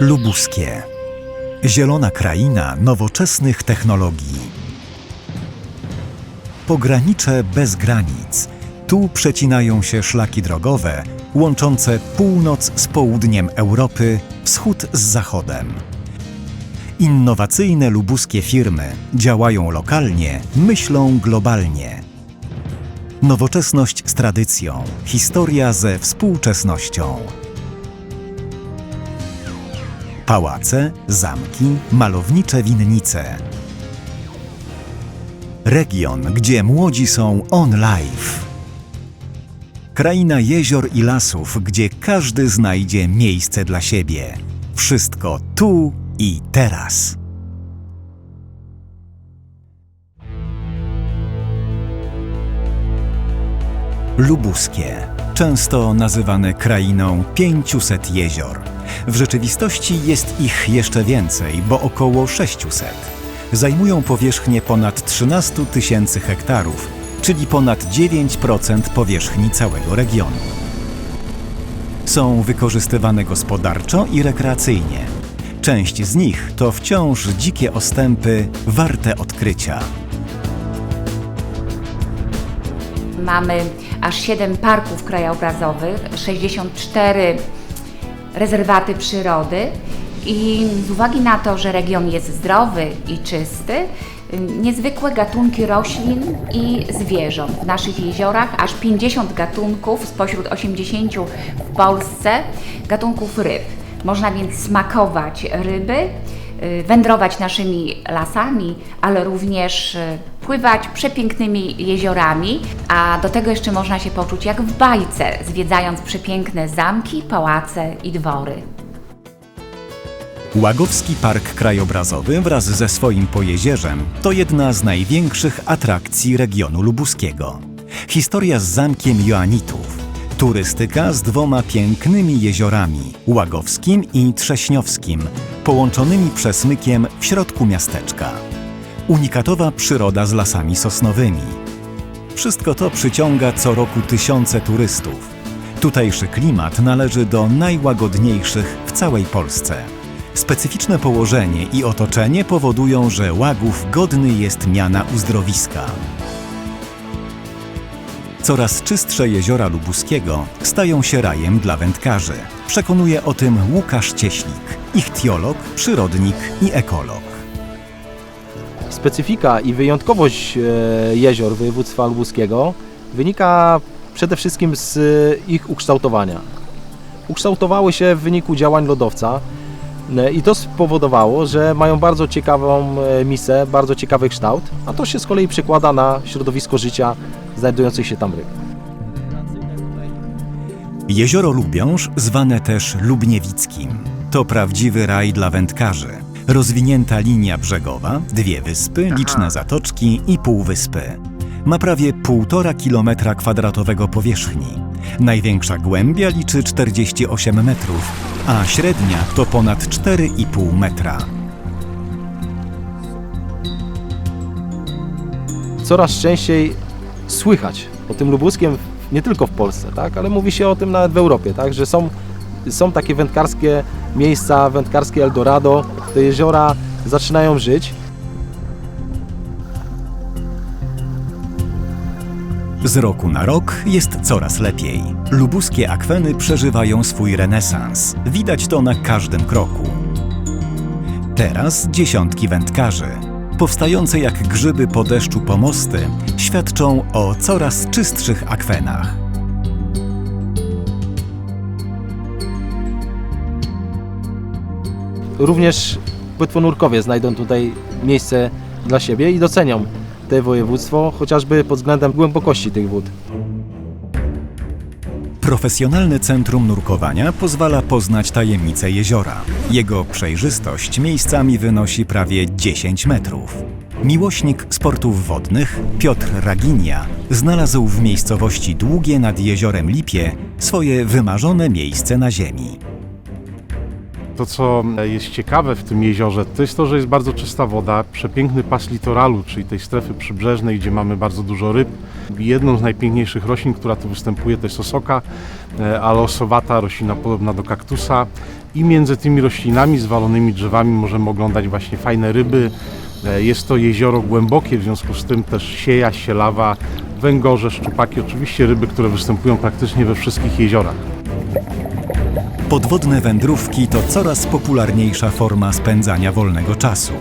Lubuskie. Zielona kraina nowoczesnych technologii. Pogranicze bez granic. Tu przecinają się szlaki drogowe łączące północ z południem Europy, wschód z zachodem. Innowacyjne lubuskie firmy działają lokalnie, myślą globalnie. Nowoczesność z tradycją, historia ze współczesnością. Pałace, zamki, malownicze winnice. Region, gdzie młodzi są on live. Kraina jezior i lasów, gdzie każdy znajdzie miejsce dla siebie. Wszystko tu i teraz. Lubuskie, często nazywane krainą 500 jezior. W rzeczywistości jest ich jeszcze więcej, bo około 600. Zajmują powierzchnię ponad 13 tysięcy hektarów, czyli ponad 9% powierzchni całego regionu. Są wykorzystywane gospodarczo i rekreacyjnie. Część z nich to wciąż dzikie ostępy warte odkrycia. Mamy aż 7 parków krajobrazowych, 64 rezerwaty przyrody i z uwagi na to, że region jest zdrowy i czysty, niezwykłe gatunki roślin i zwierząt. W naszych jeziorach aż 50 gatunków spośród 80 w Polsce gatunków ryb. Można więc smakować ryby, y, wędrować naszymi lasami, ale również y, pływać przepięknymi jeziorami, a do tego jeszcze można się poczuć jak w bajce, zwiedzając przepiękne zamki, pałace i dwory. Łagowski Park Krajobrazowy wraz ze swoim pojezierzem to jedna z największych atrakcji regionu lubuskiego. Historia z zamkiem Joanitów. Turystyka z dwoma pięknymi jeziorami Łagowskim i Trześniowskim, połączonymi przesmykiem w środku miasteczka. Unikatowa przyroda z lasami sosnowymi. Wszystko to przyciąga co roku tysiące turystów. Tutejszy klimat należy do najłagodniejszych w całej Polsce. Specyficzne położenie i otoczenie powodują, że Łagów godny jest miana uzdrowiska. Coraz czystsze jeziora Lubuskiego stają się rajem dla wędkarzy. Przekonuje o tym Łukasz Cieślik, ichtiolog, przyrodnik i ekolog. Specyfika i wyjątkowość e, jezior województwa lubuskiego wynika przede wszystkim z e, ich ukształtowania. Ukształtowały się w wyniku działań lodowca e, i to spowodowało, że mają bardzo ciekawą misę, bardzo ciekawy kształt, a to się z kolei przekłada na środowisko życia znajdujących się tam ryb. Jezioro Lubiąż, zwane też Lubniewickim, to prawdziwy raj dla wędkarzy. Rozwinięta linia brzegowa, dwie wyspy, liczne zatoczki i półwyspy. Ma prawie 1,5 kilometra kwadratowego powierzchni. Największa głębia liczy 48 metrów, a średnia to ponad 4,5 metra. Coraz częściej słychać o tym lubuskiem nie tylko w Polsce, tak, ale mówi się o tym nawet w Europie, tak, że są, są takie wędkarskie miejsca, wędkarskie Eldorado, te jeziora zaczynają żyć. Z roku na rok jest coraz lepiej. Lubuskie akweny przeżywają swój renesans. Widać to na każdym kroku. Teraz dziesiątki wędkarzy. Powstające jak grzyby po deszczu pomosty świadczą o coraz czystszych akwenach. Również płetwonurkowie znajdą tutaj miejsce dla siebie i docenią te województwo, chociażby pod względem głębokości tych wód. Profesjonalne centrum nurkowania pozwala poznać tajemnice jeziora. Jego przejrzystość miejscami wynosi prawie 10 metrów. Miłośnik sportów wodnych Piotr Raginia znalazł w miejscowości Długie nad jeziorem Lipie swoje wymarzone miejsce na ziemi. To, co jest ciekawe w tym jeziorze, to jest to, że jest bardzo czysta woda, przepiękny pas litoralu, czyli tej strefy przybrzeżnej, gdzie mamy bardzo dużo ryb. Jedną z najpiękniejszych roślin, która tu występuje, to jest osoka, e, alosowata, roślina podobna do kaktusa. I między tymi roślinami, zwalonymi drzewami możemy oglądać właśnie fajne ryby. E, Jest to jezioro głębokie, w związku z tym też sieja, sielawa, węgorze, szczupaki, oczywiście ryby, które występują praktycznie we wszystkich jeziorach. Podwodne wędrówki to coraz popularniejsza forma spędzania wolnego czasu.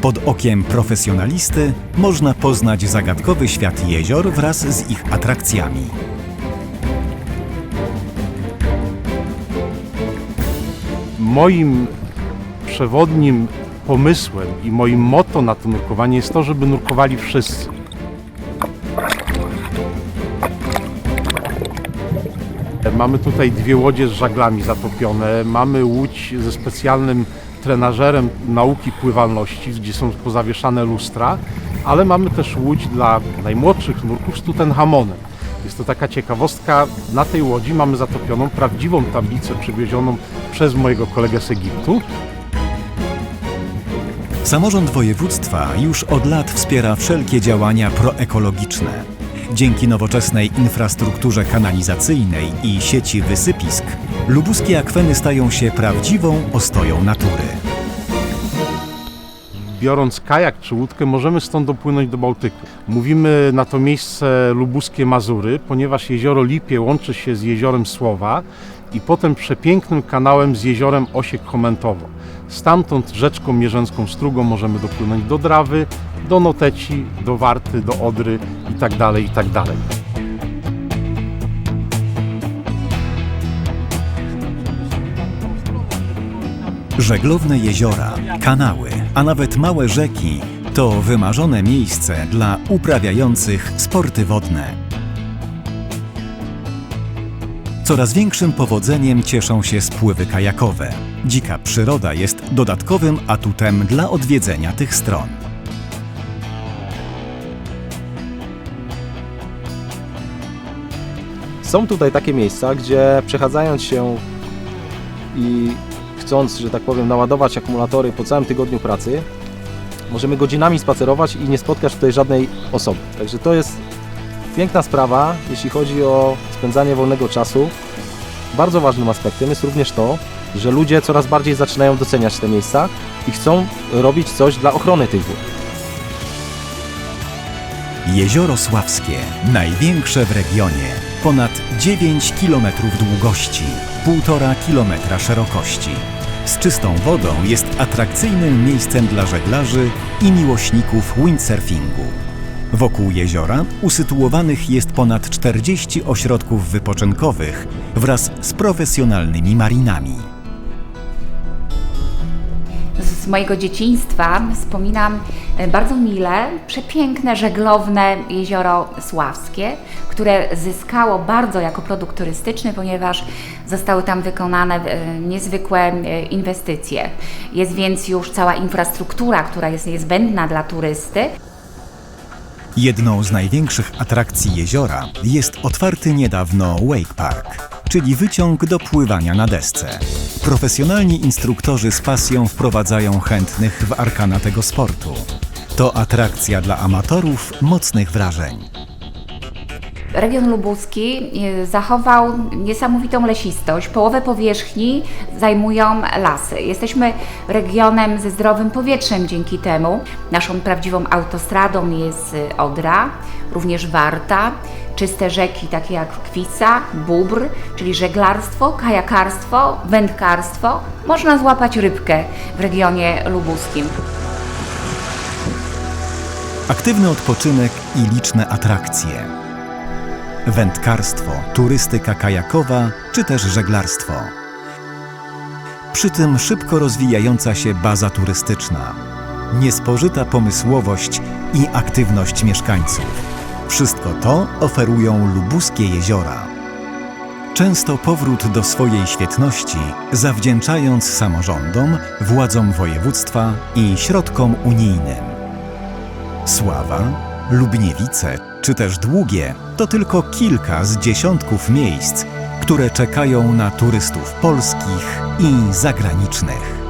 Pod okiem profesjonalisty można poznać zagadkowy świat jezior wraz z ich atrakcjami. Moim przewodnim pomysłem i moim motto na to nurkowanie jest to, żeby nurkowali wszyscy. Mamy tutaj dwie łodzie z żaglami zatopione, mamy łódź ze specjalnym trenażerem nauki pływalności, gdzie są pozawieszane lustra, ale mamy też łódź dla najmłodszych nurków z Tutenhamonem. Jest to taka ciekawostka, na tej łodzi mamy zatopioną prawdziwą tablicę przywiezioną przez mojego kolegę z Egiptu. Samorząd województwa już od lat wspiera wszelkie działania proekologiczne. Dzięki nowoczesnej infrastrukturze kanalizacyjnej i sieci wysypisk, lubuskie akweny stają się prawdziwą ostoją natury. Biorąc kajak czy łódkę, możemy stąd dopłynąć do Bałtyku. Mówimy na to miejsce lubuskie Mazury, ponieważ jezioro Lipie łączy się z jeziorem Słowa i potem przepięknym kanałem z jeziorem Osiek-Chomentowo. Stamtąd rzeczką Mierzęską Strugą możemy dopłynąć do Drawy, do Noteci, do Warty, do Odry itd. itd. Żeglowne jeziora, kanały, a nawet małe rzeki to wymarzone miejsce dla uprawiających sporty wodne. Coraz większym powodzeniem cieszą się spływy kajakowe. Dzika przyroda jest dodatkowym atutem dla odwiedzenia tych stron. Są tutaj takie miejsca, gdzie przechadzając się i chcąc, że tak powiem, naładować akumulatory po całym tygodniu pracy, możemy godzinami spacerować i nie spotkać tutaj żadnej osoby. Także to jest piękna sprawa, jeśli chodzi o spędzanie wolnego czasu. Bardzo ważnym aspektem jest również to, że ludzie coraz bardziej zaczynają doceniać te miejsca i chcą robić coś dla ochrony tych wód. Jezioro Sławskie, największe w regionie, ponad 9 km długości, 1,5 km szerokości. Z czystą wodą jest atrakcyjnym miejscem dla żeglarzy i miłośników windsurfingu. Wokół jeziora usytuowanych jest ponad 40 ośrodków wypoczynkowych wraz z profesjonalnymi marinami. Z mojego dzieciństwa wspominam e, bardzo mile przepiękne, żeglowne jezioro Sławskie, które zyskało bardzo jako produkt turystyczny, ponieważ zostały tam wykonane e, niezwykłe e, inwestycje. Jest więc już cała infrastruktura, która jest niezbędna dla turysty. Jedną z największych atrakcji jeziora jest otwarty niedawno Wake Park, czyli wyciąg do pływania na desce. Profesjonalni instruktorzy z pasją wprowadzają chętnych w arkana tego sportu. To atrakcja dla amatorów mocnych wrażeń. Region lubuski e, zachował niesamowitą lesistość. Połowę powierzchni zajmują lasy. Jesteśmy regionem ze zdrowym powietrzem dzięki temu. Naszą prawdziwą autostradą jest e, Odra, również Warta, czyste rzeki takie jak Kwisa, Bóbr, czyli żeglarstwo, kajakarstwo, wędkarstwo. Można złapać rybkę w regionie lubuskim. Aktywny odpoczynek i liczne atrakcje. Wędkarstwo, turystyka kajakowa czy też żeglarstwo. Przy tym szybko rozwijająca się baza turystyczna, niespożyta pomysłowość i aktywność mieszkańców. Wszystko to oferują lubuskie jeziora. Często powrót do swojej świetności zawdzięczając samorządom, władzom województwa i środkom unijnym. Sława, Lubniewice czy też Długie to tylko kilka z dziesiątków miejsc, które czekają na turystów polskich i zagranicznych.